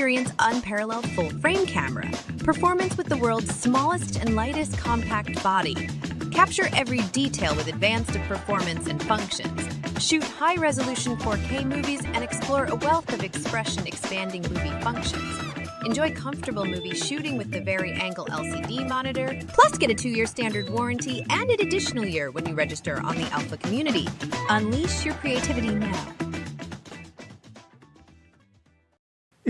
experience unparalleled full frame camera, performance with the world's smallest and lightest compact body. Capture every detail with advanced performance and functions. Shoot high resolution 4K movies and explore a wealth of expression expanding movie functions. Enjoy comfortable movie shooting with the Very Angle LCD monitor. Plus, get a two year standard warranty and an additional year when you register on the Alpha community. Unleash your creativity now.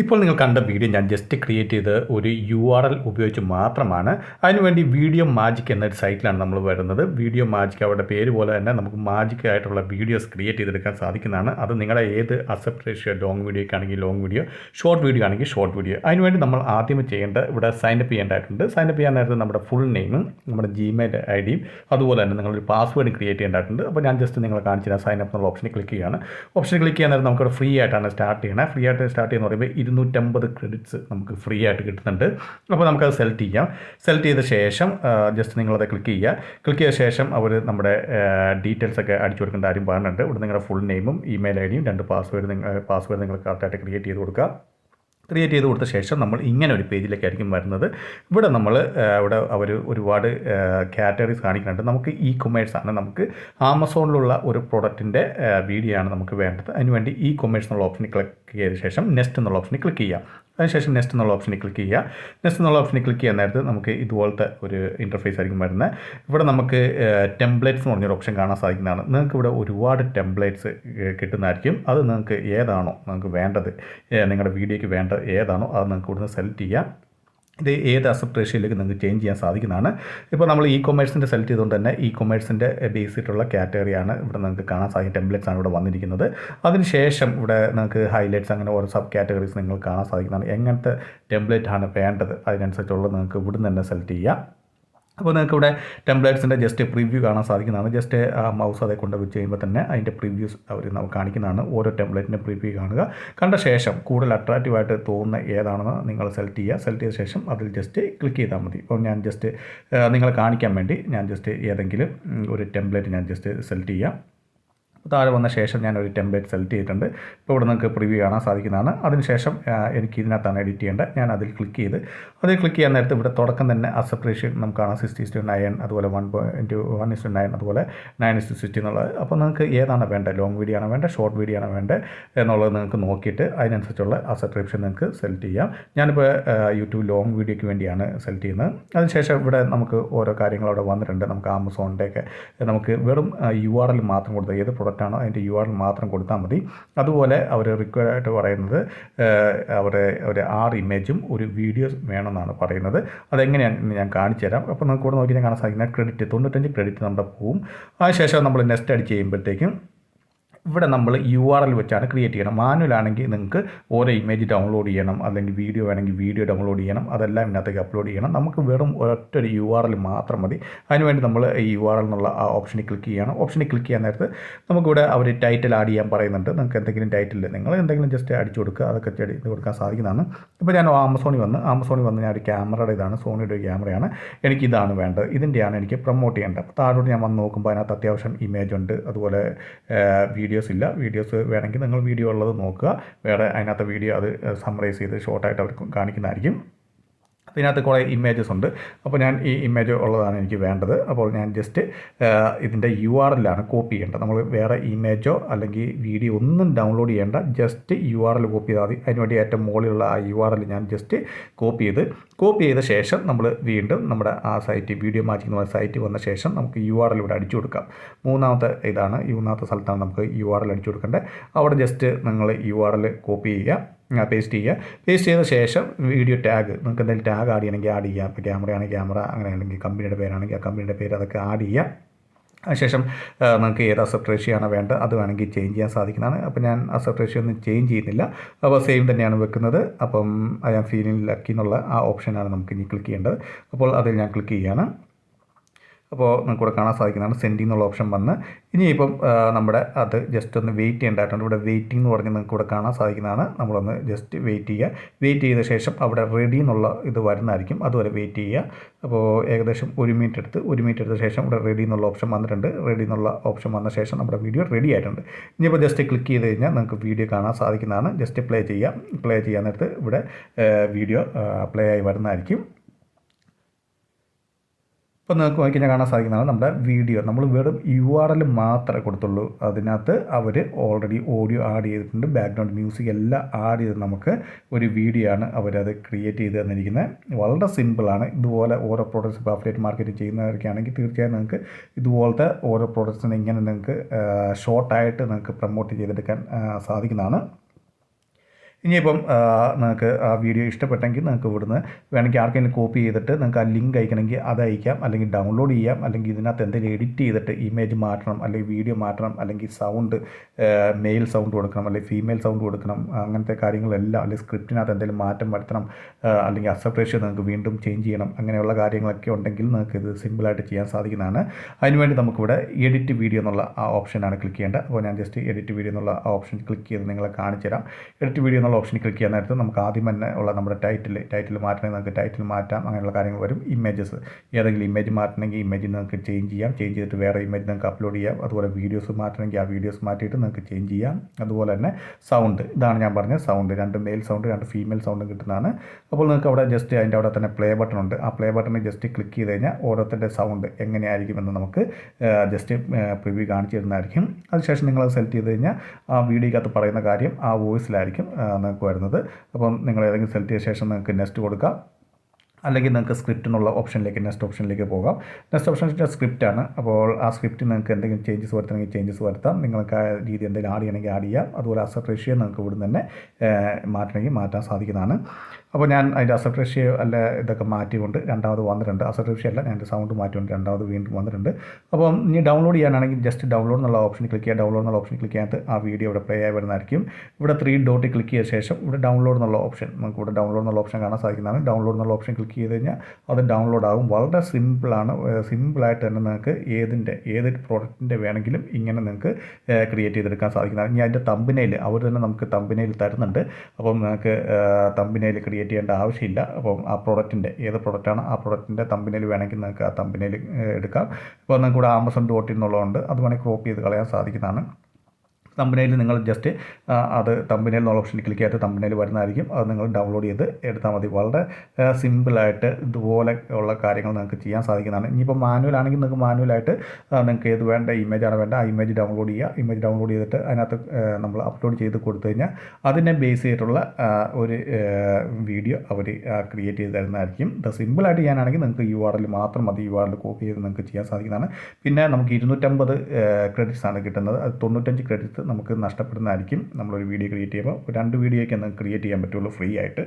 ഇപ്പോൾ നിങ്ങൾ കണ്ട video ഞാൻ just create ചെയ്ത് ഒരു U R L ഉപയോഗിച്ച് മാത്രമാണ്. അതിനുവേണ്ടി video magic എന്നൊരു സൈറ്റിലാണ് നമ്മൾ വരുന്നത്. വീഡിയോ മാജിക് അവരുടെ പേര് പോലെ തന്നെ നമുക്ക് മാജിക് ആയിട്ടുള്ള വീഡിയോസ് ക്രിയേറ്റ് ചെയ്തെടുക്കാൻ സാധിക്കുന്നതാണ്. അത് നിങ്ങളുടെ ഏത് അസെപ്റ്റ് റേഷ്യോ ലോങ് വീഡിയോക്ക് ആണെങ്കിൽ ലോങ് വീഡിയോ ഷോർട്ട് വീഡിയോ ആണെങ്കിൽ ഷോർട്ട് വീഡിയോ അതിനുവേണ്ടി നമ്മൾ ആദ്യം ചെയ്യേണ്ട ഇവിടെ സൈനപ്പ് ചെയ്യേണ്ടതായിട്ടുണ്ട്. സൈനപ്പ് ചെയ്യാൻ നേരത്തെ നമ്മുടെ ഫുൾ നെയിമും നമ്മുടെ ജിമെയിൽ ഐ ഡിയും അതുപോലെ തന്നെ നിങ്ങളൊരു പാസ്വേഡ് ക്രിയേറ്റ് ചെയ്യേണ്ടതായിട്ടുണ്ട്. അപ്പോൾ ഞാൻ ജസ്റ്റ് നിങ്ങളെ കാണിച്ചു തരാം. സൈനപ്പ് എന്നുള്ള ഓപ്ഷനിൽ ക്ലിക്ക് ചെയ്യുകയാണ്. ഓപ്ഷൻ ക്ലിക്ക് ചെയ്യാൻ നേരം നമുക്കിവിടെ ഫ്രീ ആയിട്ടാണ് സ്റ്റാർട്ട് ചെയ്യണത് ഫ്രീ ആയിട്ട് സ്റ്റാർട്ട് ചെയ്യുന്ന പറയുമ്പോൾ ഇരുന്നൂറ്റമ്പത് ക്രെഡിറ്റ്സ് നമുക്ക് ഫ്രീ ആയിട്ട് കിട്ടുന്നുണ്ട്. അപ്പോൾ നമുക്കത് സെലക്ട് ചെയ്യാം. സെലക്ട് ചെയ്ത ശേഷം ജസ്റ്റ് നിങ്ങളത് ക്ലിക്ക് ചെയ്യുക. ക്ലിക്ക് ചെയ്ത ശേഷം അവർ നമ്മുടെ ഡീറ്റെയിൽസ് ഒക്കെ അടിച്ചു കൊടുക്കേണ്ട കാര്യം പറഞ്ഞിട്ടുണ്ട്. ഇവിടെ നിങ്ങളുടെ ഫുൾ നെയിമും ഇമെയിൽ ഐ ഡിയും രണ്ട് പാസ്വേഡ് നിങ്ങൾ പാസ്വേഡ് നിങ്ങൾ കറക്റ്റായിട്ട് ക്രിയേറ്റ് ചെയ്ത് കൊടുക്കുക. ക്രിയേറ്റ് ചെയ്ത് കൊടുത്ത ശേഷം നമ്മൾ ഇങ്ങനെ ഒരു പേജിലേക്കായിരിക്കും വരുന്നത്. ഇവിടെ നമ്മൾ ഇവിടെ അവർ ഒരുപാട് കാറ്റഗറീസ് കാണിക്കുന്നുണ്ട്. നമുക്ക് ഇ കൊമേഴ്സ് ആണ്. നമുക്ക് ആമസോണിലുള്ള ഒരു പ്രൊഡക്റ്റിന്റെ വീഡിയോ ആണ് നമുക്ക് വേണ്ടത്. അതിനുവേണ്ടി ഇ കൊമേഴ്സ് എന്നുള്ള ഓപ്ഷനിൽ ക്ലിക്ക് ചെയ്ത ശേഷം നെക്സ്റ്റ് എന്നുള്ള ഓപ്ഷനിൽ ക്ലിക്ക് ചെയ്യുക. അതിനുശേഷം നെക്സ്റ്റ് എന്നുള്ള ഓപ്ഷനിൽ ക്ലിക്ക് ചെയ്യുക. നെക്സ്റ്റ് എന്നുള്ള ഓപ്ഷനിൽ ക്ലിക്ക് ചെയ്യാൻ നേരത്ത് നമുക്ക് ഇതുപോലത്തെ ഒരു ഇന്റർഫേസ് ആയിരിക്കും വരുന്നത്. ഇവിടെ നമുക്ക് ടെംപ്ലേറ്റ്സ് എന്ന് പറഞ്ഞൊരു ഓപ്ഷൻ കാണാൻ സാധിക്കുന്നതാണ്. നിങ്ങൾക്ക് ഇവിടെ ഒരുപാട് ടെംപ്ലേറ്റ്സ് കിട്ടുന്നതായിരിക്കും. അത് നിങ്ങൾക്ക് ഏതാണോ നിങ്ങൾക്ക് വേണ്ടത് നിങ്ങളുടെ വീഡിയോയ്ക്ക് വേണ്ട ഏതാണോ അത് നിങ്ങൾക്ക് ഇവിടുന്ന് സെലക്ട് ചെയ്യാം ഇത് ഏത് അസപ്റ്റ് റേഷ്യയിലേക്ക് നിങ്ങൾക്ക് ചേഞ്ച് ചെയ്യാൻ സാധിക്കുന്നതാണ്. ഇപ്പോൾ നമ്മൾ ഇ കൊമേഴ്സിന്റെ സെലക്ട് ചെയ്തുകൊണ്ട് തന്നെ ഇ കൊമേഴ്സിന്റെ ബേസ് ചെയ്തിട്ടുള്ള കാറ്റഗറിയാണ് ഇവിടെ നിങ്ങൾക്ക് കാണാൻ സാധിക്കും ടെംപ്ലേറ്റ്സ് ആണ് ഇവിടെ വന്നിരിക്കുന്നത്. അതിനുശേഷം ഇവിടെ നിങ്ങൾക്ക് ഹൈലൈറ്റ്സ് അങ്ങനെ ഓരോ സബ് കാറ്റഗറീസ് നിങ്ങൾ കാണാൻ സാധിക്കുന്നതാണ്. എങ്ങനത്തെ ടെംപ്ലേറ്റ് ആണ് വേണ്ടത്? അതിനനുസരിച്ചുള്ളത് നിങ്ങൾക്ക് ഇവിടുന്ന് തന്നെ സെലക്ട് ചെയ്യാം. അപ്പോൾ നിങ്ങൾക്ക് ഇവിടെ ടെംപ്ലേറ്റ്സിന്റെ ജസ്റ്റ് പ്രിവ്യൂ കാണാൻ സാധിക്കുന്നതാണ്. ജസ്റ്റ് മൗസ് അതേ കൊണ്ട് വെച്ച് കഴിയുമ്പോൾ തന്നെ അതിന്റെ പ്രിവ്യൂസ് അവർ നമുക്ക് കാണിക്കുന്നതാണ്. ഓരോ ടെംപ്ലേറ്റിന്റെ പ്രിവ്യൂ കാണുക. കണ്ട ശേഷം കൂടുതൽ അട്രാക്റ്റീവായിട്ട് തോന്നുന്ന ഏതാണെന്ന് നിങ്ങൾ സെലക്ട് ചെയ്യുക. സെലക്ട് ചെയ്ത ശേഷം അതിൽ ജസ്റ്റ് ക്ലിക്ക് ചെയ്താൽ മതി. അപ്പോൾ ഞാൻ ജസ്റ്റ് നിങ്ങളെ കാണിക്കാൻ വേണ്ടി ഞാൻ ജസ്റ്റ് ഏതെങ്കിലും ഒരു ടെംപ്ലേറ്റ് ഞാൻ ജസ്റ്റ് സെലക്ട് ചെയ്യാം. താഴെ വന്ന ശേഷം ഞാൻ ഒരു ടെംപ്ലേറ്റ് സെലക്ട് ചെയ്തിട്ടുണ്ട്. ഇപ്പോൾ ഇവിടെ നിങ്ങൾക്ക് പ്രിവ്യൂ കാണാൻ സാധിക്കുന്നതാണ്. അതിനുശേഷം എനിക്ക് ഇതിനകത്താണ് എഡിറ്റ് ചെയ്യേണ്ടത്. ഞാൻ അതിൽ ക്ലിക്ക് ചെയ്ത് അതിൽ ക്ലിക്ക് ചെയ്യാൻ നേരത്തെ ഇവിടെ തുടക്കം തന്നെ അസപ്രേഷൻ നമുക്ക് കാണാം. സിക്സ്റ്റി ടു നയൻ അതുപോലെ one point one is to nine അതുപോലെ നയൻ ഇസ്റ്റു സിക്സ്റ്റി എന്നുള്ളത്. അപ്പോൾ നിങ്ങൾക്ക് ഏതാണ് വേണ്ടത്? ലോങ് വീഡിയോ ആണ് വേണ്ടത്? ഷോർട്ട് വീഡിയോ ആണ് വേണ്ടത്? എന്നുള്ളത് നിങ്ങൾക്ക് നോക്കിയിട്ട് അതിനനുസരിച്ചുള്ള അസപ്രേഷൻ നിങ്ങൾക്ക് സെലക്ട് ചെയ്യാം. ഞാനിപ്പോൾ യൂട്യൂബ് ലോങ് വീഡിയോയ്ക്ക് വേണ്ടിയാണ് സെലക്ട് ചെയ്യുന്നത്. അതിനുശേഷം ഇവിടെ നമുക്ക് ഓരോ കാര്യങ്ങൾ അവിടെ വന്നിട്ടുണ്ട്. നമുക്ക് ആമസോണിന്റെയൊക്കെ നമുക്ക് വെറും യു ആർ എൽ മാത്രം കൊടുത്താൽ ഏത് പ്രൊഡക്റ്റാണോ അതിന്റെ യു ആർ മാത്രം കൊടുത്താൽ മതി. അതുപോലെ അവർ റിക്വയർഡ് ആയിട്ട് പറയുന്നത് അവർ ഒരു ആറ് ഇമേജും ഒരു വീഡിയോ വേണമെന്നാണ് പറയുന്നത്. അതെങ്ങനെയാണ് ഞാൻ കാണിച്ചു തരാം. അപ്പോൾ നമുക്ക് ഇവിടെ നോക്കി ഞാൻ കാണാൻ സാധിക്കുന്ന ക്രെഡിറ്റ് തൊണ്ണൂറ്റഞ്ച് ക്രെഡിറ്റ് നമ്മുടെ പോവും. അതിനുശേഷം നമ്മൾ നെക്സ്റ്റ് അടിച്ച് ചെയ്യുമ്പോഴത്തേക്കും ഇവിടെ നമ്മൾ യു ആർ എൽ വെച്ചാണ് ക്രിയേറ്റ് ചെയ്യണം. മാനുവൽ ആണെങ്കിൽ നിങ്ങൾക്ക് ഓരോ ഇമേജ് ഡൗൺലോഡ് ചെയ്യണം അല്ലെങ്കിൽ വീഡിയോ വേണമെങ്കിൽ വീഡിയോ ഡൗൺലോഡ് ചെയ്യണം അതെല്ലാം ഇതിനകത്തേക്ക് അപ്ലോഡ് ചെയ്യണം. നമുക്ക് വെറും ഒറ്റ ഒരു യു ആർ എൽ മാത്രം മതി. അതിനുവേണ്ടി നമ്മൾ ഈ യു ആർ എൽ എന്നുള്ള ആ ഓപ്ഷനിൽ ക്ലിക്ക് ചെയ്യണം. ഓപ്ഷനിൽ ക്ലിക്ക് ചെയ്യാൻ നേരത്ത് നമുക്കിവിടെ അവർ ടൈറ്റിൽ ആഡ് ചെയ്യാൻ പറയുന്നുണ്ട്. നിങ്ങൾക്ക് എന്തെങ്കിലും ടൈറ്റിൽ നിങ്ങൾ എന്തെങ്കിലും ജസ്റ്റ് അടിച്ചു കൊടുക്കുക. അതൊക്കെ ചെയ്ത് കൊടുക്കാൻ സാധിക്കുന്നതാണ്. ഇപ്പോൾ ഞാൻ ആമസോണിൽ വന്ന് ആമസോണിൽ വന്ന് ഞാൻ ഒരു ക്യാമറയുടെ ഇതാണ്. സോണിയുടെ ഒരു ക്യാമറയാണ് എനിക്ക് ഇതാണ് വേണ്ടത്. ഇതിന്റെയാണ് എനിക്ക് പ്രൊമോട്ട് ചെയ്യേണ്ടത്. അപ്പോൾ താഴോട്ട് ഞാൻ വന്ന് നോക്കുമ്പോൾ അതിനകത്ത് അത്യാവശ്യം ഇമേജ് ഉണ്ട്. അതുപോലെ വീഡിയോസ് ഇല്ല. വീഡിയോസ് വേണമെങ്കിൽ നിങ്ങൾ വീഡിയോ ഉള്ളത് നോക്കുക. വേറെ അതിനകത്ത് വീഡിയോ അത് സമ്മറൈസ് ചെയ്ത് ഷോർട്ടായിട്ട് അവർ കാണിക്കുന്നതായിരിക്കും. അതിനകത്ത് കുറേ ഇമേജസ് ഉണ്ട്. അപ്പോൾ ഞാൻ ഈ ഇമേജ് ഉള്ളതാണ് എനിക്ക് വേണ്ടത്. അപ്പോൾ ഞാൻ ജസ്റ്റ് ഇതിന്റെ യു ആർ എല്ലാണ് കോപ്പി ചെയ്യേണ്ടത്. നമ്മൾ വേറെ ഇമേജോ അല്ലെങ്കിൽ വീഡിയോ ഒന്നും ഡൗൺലോഡ് ചെയ്യേണ്ട. Just U R L copy ചെയ്താൽ മതി. അതിനുവേണ്ടി ഏറ്റവും മുകളിലുള്ള ആ യു ആർ എൽ ഞാൻ ജസ്റ്റ് കോപ്പി ചെയ്ത് കോപ്പി ചെയ്ത ശേഷം നമ്മൾ വീണ്ടും നമ്മുടെ ആ സൈറ്റ് വീഡിയോ മാച്ചിങ് പറഞ്ഞ സൈറ്റ് വന്ന ശേഷം നമുക്ക് യു ആർ എൽ ഇവിടെ അടിച്ചു കൊടുക്കാം. മൂന്നാമത്തെ ഇതാണ്. മൂന്നാമത്തെ സ്ഥലത്താണ് നമുക്ക് യു ആർ എൽ അടിച്ചു കൊടുക്കേണ്ടത്. അവിടെ ജസ്റ്റ് നിങ്ങൾ യു ആർ എൽ കോപ്പി ചെയ്യുക. പേസ്റ്റ് ചെയ്യുക. പേസ്റ്റ് ചെയ്ത ശേഷം വീഡിയോ ടാഗ് നിങ്ങൾക്ക് എന്തെങ്കിലും ടാഗ് ആഡ് ചെയ്യണമെങ്കിൽ ആഡ് ചെയ്യുക ഇപ്പോൾ ക്യാമറ ആണെങ്കിൽ ക്യാമറ അങ്ങനെ അല്ലെങ്കിൽ കമ്പനിയുടെ പേരാണെങ്കിൽ ആ കമ്പനിയുടെ പേര് അതൊക്കെ ആഡ് ചെയ്യുക. അതിനുശേഷം നിങ്ങൾക്ക് ഏത് അസെപ്റ്റ് റേഷ്യാണ് വേണ്ടത് അത് വേണമെങ്കിൽ ചേഞ്ച് ചെയ്യാൻ സാധിക്കുന്നതാണ്. അപ്പോൾ ഞാൻ അസെപ്റ്റ് റേഷ്യോ ഒന്നും ചേഞ്ച് ചെയ്യുന്നില്ല. അപ്പോൾ സെയിം തന്നെയാണ് വെക്കുന്നത്. അപ്പം ഐ ആം ഫീലിംഗ് ലക്കി എന്നുള്ള ആ ഓപ്ഷനാണ് നമുക്ക് ഇനി ക്ലിക്ക് ചെയ്യേണ്ടത്. അപ്പോൾ അതിൽ ഞാൻ ക്ലിക്ക് ചെയ്യുകയാണ്. അപ്പോൾ നമുക്ക് ഇവിടെ കാണാൻ സാധിക്കുന്നതാണ് സെൻഡിങ് എന്നുള്ള ഓപ്ഷൻ വന്ന്. ഇനിയിപ്പം നമ്മുടെ അത് ജസ്റ്റ് ഒന്ന് വെയിറ്റ് ചെയ്യേണ്ടതായിട്ടുണ്ട്. ഇവിടെ വെയിറ്റിംഗ് എന്ന് പറഞ്ഞ് നിങ്ങൾക്ക് ഇവിടെ കാണാൻ സാധിക്കുന്നതാണ്. നമ്മളൊന്ന് ജസ്റ്റ് വെയിറ്റ് ചെയ്യുക. വെയിറ്റ് ചെയ്ത ശേഷം അവിടെ റെഡി എന്നുള്ള ഇത് വരുന്നതായിരിക്കും. അതുവരെ വെയിറ്റ് ചെയ്യുക. അപ്പോൾ ഏകദേശം ഒരു മിനിറ്റ് എടുത്ത് ഒരു മിനിറ്റ് എടുത്ത ശേഷം ഇവിടെ റെഡി എന്നുള്ള ഓപ്ഷൻ വന്നിട്ടുണ്ട്. റെഡി എന്നുള്ള ഓപ്ഷൻ വന്ന ശേഷം നമ്മുടെ വീഡിയോ റെഡി ആയിട്ടുണ്ട്. ഇനിയിപ്പോൾ ജസ്റ്റ് ക്ലിക്ക് ചെയ്ത് കഴിഞ്ഞാൽ നിങ്ങൾക്ക് വീഡിയോ കാണാൻ സാധിക്കുന്നതാണ്. ജസ്റ്റ് പ്ലേ ചെയ്യുക. പ്ലേ ചെയ്യാൻ നേരത്ത് ഇവിടെ വീഡിയോ പ്ലേ ആയി വരുന്നതായിരിക്കും. ഇപ്പോൾ നിങ്ങൾക്ക് നോക്കിക്കഴിഞ്ഞാൽ കാണാൻ സാധിക്കുന്നതാണ് നമ്മുടെ വീഡിയോ. നമ്മൾ വെറും യു ആർ എൽ മാത്രമേ കൊടുത്തുള്ളൂ. അതിനകത്ത് അവർ ഓൾറെഡി ഓഡിയോ ആഡ് ചെയ്തിട്ടുണ്ട്. ബാക്ക്ഗ്രൗണ്ട് മ്യൂസിക് എല്ലാം ആഡ് ചെയ്ത് നമുക്ക് ഒരു വീഡിയോ ആണ് അവരത് ക്രിയേറ്റ് ചെയ്ത് തന്നിരിക്കുന്നത്. വളരെ സിമ്പിളാണ് ഇതുപോലെ ഓരോ പ്രോഡക്റ്റ്സ് ഇപ്പോൾ അഫിലേറ്റ് മാർക്കറ്റിംഗ് ചെയ്യുന്നവർക്കാണെങ്കിൽ തീർച്ചയായും നിങ്ങൾക്ക് ഇതുപോലത്തെ ഓരോ പ്രോഡക്റ്റ്സിനെ ഇങ്ങനെ നിങ്ങൾക്ക് ഷോർട്ടായിട്ട് നിങ്ങൾക്ക് പ്രൊമോട്ട് ചെയ്തെടുക്കാൻ സാധിക്കുന്നതാണ്. ഇനിയിപ്പം നിങ്ങൾക്ക് ആ വീഡിയോ ഇഷ്ടപ്പെട്ടെങ്കിൽ നിങ്ങൾക്ക് ഇവിടുന്ന് വേണമെങ്കിൽ ആർക്കെങ്കിലും കോപ്പി ചെയ്തിട്ട് നിങ്ങൾക്ക് ആ ലിങ്ക് അയക്കണമെങ്കിൽ അത് അയക്കാം അല്ലെങ്കിൽ ഡൗൺലോഡ് ചെയ്യാം അല്ലെങ്കിൽ ഇതിനകത്ത് എന്തെങ്കിലും എഡിറ്റ് ചെയ്തിട്ട് ഇമേജ് മാറ്റണം അല്ലെങ്കിൽ വീഡിയോ മാറ്റണം അല്ലെങ്കിൽ സൗണ്ട് മെയിൽ സൗണ്ട് കൊടുക്കണം അല്ലെങ്കിൽ ഫീമെയിൽ സൗണ്ട് കൊടുക്കണം അങ്ങനത്തെ കാര്യങ്ങളെല്ലാം അല്ലെങ്കിൽ സ്ക്രിപ്റ്റിനകത്ത് എന്തെങ്കിലും മാറ്റം വരുത്തണം അല്ലെങ്കിൽ റേഷ്യോ നിങ്ങൾക്ക് വീണ്ടും ചേഞ്ച് ചെയ്യണം അങ്ങനെയുള്ള കാര്യങ്ങളൊക്കെ ഉണ്ടെങ്കിൽ നിങ്ങൾക്ക് ഇത് സിമ്പിളായിട്ട് ചെയ്യാൻ സാധിക്കുന്നതാണ്. അതിനുവേണ്ടി നമുക്കിവിടെ എഡിറ്റ് വീഡിയോ എന്നുള്ള ആ ഓപ്ഷനാണ് ക്ലിക്ക് ചെയ്യേണ്ടത്. അപ്പോൾ ഞാൻ ജസ്റ്റ് എഡിറ്റ് വീഡിയോ എന്നുള്ള ആ ഓപ്ഷൻ ക്ലിക്ക് ചെയ്ത് നിങ്ങളെ കാണിച്ചു തരാം എഡിറ്റ് വീഡിയോ എന്നുള്ള ഓപ്ഷൻ ക്ലിക്ക് ചെയ്യാൻ നേരത്ത് നമുക്ക് ആദ്യം തന്നെ ഉള്ള നമ്മുടെ ടൈറ്റിൽ ടൈറ്റിൽ മാറ്റണമെങ്കിൽ നമുക്ക് ടൈറ്റിൽ മാറ്റാം. അങ്ങനെയുള്ള കാര്യങ്ങൾ വരും. ഇമേജസ് ഏതെങ്കിലും ഇമേജ് മാറ്റണമെങ്കിൽ ഇമേജ് നിങ്ങൾക്ക് ചേഞ്ച് ചെയ്യാം. ചേഞ്ച് ചെയ്തിട്ട് വേറെ ഇമേജ് നിങ്ങൾക്ക് അപ്ലോഡ് ചെയ്യാം. അതുപോലെ വീഡിയോസ് മാറ്റണമെങ്കിൽ ആ വീഡിയോസ് മാറ്റിയിട്ട് നിങ്ങൾക്ക് ചേഞ്ച് ചെയ്യാം. അതുപോലെ തന്നെ സൗണ്ട് ഇതാണ് ഞാൻ പറഞ്ഞ സൗണ്ട് രണ്ട് മെയിൽ സൗണ്ട് രണ്ട് ഫീമെയിൽ സൗണ്ടും കിട്ടുന്നതാണ്. അപ്പോൾ നിങ്ങൾക്ക് അവിടെ ജസ്റ്റ് അതിന്റെ അവിടെ തന്നെ പ്ലേ ബട്ടൺ ഉണ്ട്. ആ പ്ലേ ബട്ടണിൽ ജസ്റ്റ് ക്ലിക്ക് ചെയ്ത് കഴിഞ്ഞാൽ ഓരോരുത്തരുടെ സൗണ്ട് എങ്ങനെയായിരിക്കുമെന്ന് നമുക്ക് ജസ്റ്റ് പ്രിവ്യൂ കാണിച്ചു തരുന്നതായിരിക്കും. അതിനുശേഷം നിങ്ങൾ സെലക്ട് ചെയ്ത് കഴിഞ്ഞാൽ ആ വീഡിയോക്കകത്ത് പറയുന്ന കാര്യം ആ വോയിസിലായിരിക്കും നിങ്ങൾക്ക് വരുന്നത് അപ്പം നിങ്ങൾ ഏതെങ്കിലും സെലക്ട് ചെയ്ത ശേഷം നിങ്ങൾക്ക് നെക്സ്റ്റ് കൊടുക്കാം. അല്ലെങ്കിൽ നിങ്ങൾക്ക് സ്ക്രിപ്റ്റ് എന്നുള്ള ഓപ്ഷനിലേക്ക് നെക്സ്റ്റ് ഓപ്ഷനിലേക്ക് പോകാം. നെക്സ്റ്റ് ഓപ്ഷൻ സ്ക്രിപ്റ്റ് ആണ്. അപ്പോൾ ആ സ്ക്രിപ്റ്റ് നിങ്ങൾക്ക് എന്തെങ്കിലും ചേഞ്ചസ് വരുത്തണമെങ്കിൽ ചേഞ്ചസ് വരുത്താം. നിങ്ങൾക്ക് ആ രീതി എന്തെങ്കിലും ആഡ് ചെയ്യണമെങ്കിൽ ആഡ് ചെയ്യാം. അതുപോലെ അസെപ്റ്റ് റേഷ്യോ നിങ്ങൾക്ക് ഇവിടുന്ന് തന്നെ മാറ്റണമെങ്കിൽ മാറ്റാൻ സാധിക്കുന്നതാണ്. അപ്പോൾ ഞാൻ അതിന്റെ അസെപ്റ്റ് റേഷ്യോ അല്ല ഇതൊക്കെ മാറ്റിക്കൊണ്ട് രണ്ടാമത് വന്നിട്ടുണ്ട്. അസെപ്റ്റ് റേഷ്യോ അല്ല ഞാൻ സൗണ്ട് മാറ്റിക്കൊണ്ട് രണ്ടാമത് വീണ്ടും വന്നിട്ടുണ്ട്. അപ്പം ഇനി ഡൗൺലോഡ് ചെയ്യാനാണെങ്കിൽ ജസ്റ്റ് ഡൗൺലോഡ് എന്നുള്ള ഓപ്ഷൻ ക്ലിക്ക് ചെയ്യുക. ഡൗൺലോഡ് എന്നുള്ള ഓപ്ഷൻ ക്ലിക്ക് ചെയ്യാത്ത ആ വീഡിയോ ഇവിടെ പ്ലേ ആയി വരുന്നതായിരിക്കും. ഇവിടെ ത്രീ ഡോട്ടിൽ ക്ലിക്ക് ചെയ്ത ശേഷം ഇവിടെ ഡൗൺലോഡ് എന്നുള്ള ഓപ്ഷൻ നമുക്ക് ഇവിടെ ഡൗൺലോഡ് എന്നുള്ള ഓപ്ഷൻ കാണാൻ സാധിക്കുന്നതാണ്. ഡൗൺലോഡ് എന്നുള്ള ഓപ്ഷൻ ക്ലിക്ക് ചെയ്ത് കഴിഞ്ഞാൽ അത് ഡൗൺലോഡ് ആകും വളരെ സിമ്പിളാണ് സിമ്പിളായിട്ട് തന്നെ നിങ്ങൾക്ക് ഏതിന്റെ ഏത് പ്രോഡക്റ്റിന്റെ വേണമെങ്കിലും ഇങ്ങനെ നിങ്ങൾക്ക് ക്രിയേറ്റ് ചെയ്തെടുക്കാൻ സാധിക്കുന്നതാണ് ഇനി അതിന്റെ തമ്പിനയിൽ അവർ തന്നെ നമുക്ക് തമ്പിനയിൽ തരുന്നുണ്ട്. അപ്പം നിങ്ങൾക്ക് തമ്പിനയിൽ ക്രിയേറ്റ് ചെയ്യേണ്ട ആവശ്യമില്ല. അപ്പം ആ പ്രോഡക്റ്റിന്റെ ഏത് പ്രോഡക്റ്റാണ് ആ പ്രോഡക്റ്റിന്റെ തമ്പിനയിൽ വേണമെങ്കിൽ നിങ്ങൾക്ക് ആ തമ്പിനയിൽ എടുക്കാം. ഇപ്പോൾ നിങ്ങൾക്ക് ഇവിടെ ആമസോൺ ഡോട്ട് നിന്നുള്ളതുകൊണ്ട് അത് വേണമെങ്കിൽ ക്രോപ്പ് ചെയ്ത് കളയാൻ സാധിക്കുന്നതാണ്. തമ്പനയിൽ നിങ്ങൾ ജസ്റ്റ് അത് തമ്പനയിൽ എന്നുള്ള ഓപ്ഷൻ ക്ലിക്ക് ചെയ്തിട്ട് തമ്പനയിൽ വരുന്നതായിരിക്കും. അത് നിങ്ങൾ ഡൗൺലോഡ് ചെയ്ത് എടുത്താൽ മതി. വളരെ സിമ്പിളായിട്ട് ഇതുപോലെ ഉള്ള കാര്യങ്ങൾ നിങ്ങൾക്ക് ചെയ്യാൻ സാധിക്കുന്നതാണ്. ഇനിയിപ്പോൾ മാനുവൽ ആണെങ്കിൽ നിങ്ങൾക്ക് മാനുവലായിട്ട് നിങ്ങൾക്ക് ഏത് വേണ്ട ഇമേജാണ് വേണ്ട ആ ഇമേജ് ഡൗൺലോഡ് ചെയ്യുക. ഇമേജ് ഡൗൺലോഡ് ചെയ്തിട്ട് അതിനകത്ത് നമ്മൾ അപ്ലോഡ് ചെയ്ത് കൊടുത്തു കഴിഞ്ഞാൽ അതിനെ ബേസ് ചെയ്തിട്ടുള്ള ഒരു വീഡിയോ അവർ ക്രിയേറ്റ് ചെയ്ത് തരുന്നതായിരിക്കും. ഇത് സിമ്പിളായിട്ട് ചെയ്യാനാണെങ്കിൽ നിങ്ങൾക്ക് യു ആർ എൽ മാത്രം മതി. യു ആർ എൽ കോപ്പി ചെയ്ത് നിങ്ങൾക്ക് ചെയ്യാൻ സാധിക്കുന്നതാണ്. പിന്നെ നമുക്ക് ഇരുന്നൂറ്റമ്പത് ക്രെഡിറ്റ്സ് ആണ് കിട്ടുന്നത്. അത് തൊണ്ണൂറ്റഞ്ച് ക്രെഡിറ്റ്സ് നമുക്ക് നഷ്ടപ്പെടുന്നതായിരിക്കും. നമ്മളൊരു വീഡിയോ ക്രിയേറ്റ് ചെയ്യുമ്പോൾ രണ്ട് വീഡിയോയ്ക്ക് എന്നാൽ ക്രിയേറ്റ് ചെയ്യാൻ പറ്റുള്ളൂ ഫ്രീ ആയിട്ട്.